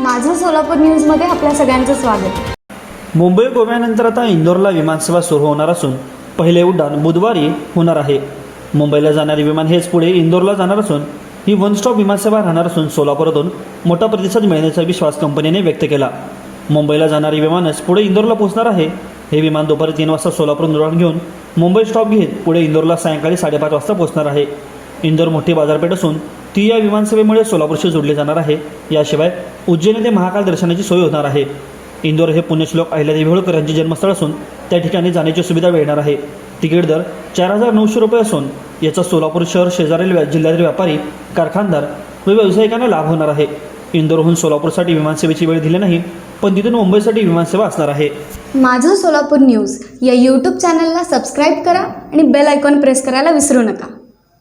माझं सोलापूर न्यूजमध्ये आपल्या सगळ्यांचं स्वागत. मुंबई गोव्यानंतर आता इंदोरला विमानसेवा सुरू होणार असून पहिले उड्डाण बुधवारी होणार आहे. मुंबईला जाणारे विमान हेच पुढे इंदोरला जाणार असून ही वन स्टॉप विमानसेवा राहणार असून सोलापुरातून मोठा प्रतिसाद मिळण्याचा विश्वास कंपनीने व्यक्त केला. मुंबईला जाणारी विमानच पुढे इंदोरला पोहोचणार आहे. हे विमान दुपारी तीन वाजता सोलापूरून उड्डाण घेऊन मुंबई स्टॉप घेत पुढे इंदोरला सायंकाळी साडेपाच वाजता पोहोचणार आहे. इंदोर मोठी बाजारपेठ असून ती या विमानसेवेमुळे सोलापूरशी जोडली जाणार आहे. याशिवाय उज्जैन येथे महाकाल दर्शनाची सोय होणार आहे. इंदोर हे पुण्यश्लोक अहिल्यादेवी होळकर यांचे जन्मस्थळ असून त्या ठिकाणी जाण्याची सुविधा मिळणार आहे. तिकीट दर चार हजार नऊशे रुपये असून याचा सोलापूर शहर शेजारील व्या- जिल्ह्यातील व्यापारी कारखानदार व व्यावसायिकांना लाभ होणार आहे. इंदोरहून सोलापूरसाठी विमानसेवेची वेळ दिली नाही पण तिथून मुंबईसाठी विमानसेवा असणार आहे. माझं सोलापूर न्यूज या यूट्यूब चॅनलला सबस्क्राईब करा आणि बेल आयकॉन प्रेस करायला विसरू नका.